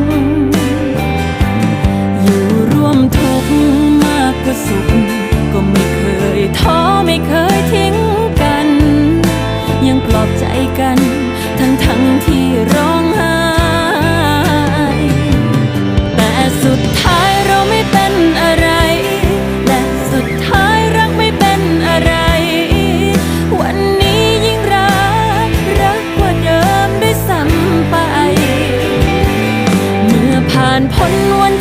ๆ กัน ทั้งทั้งที่ร้องไห้แต่สุดท้ายเราไม่เป็นอะไร และสุดท้ายรักไม่เป็นอะไร วันนี้ยิ่งรัก รักกว่าเดิมด้วยซ้ำไป เมื่อผ่านพ้นวัน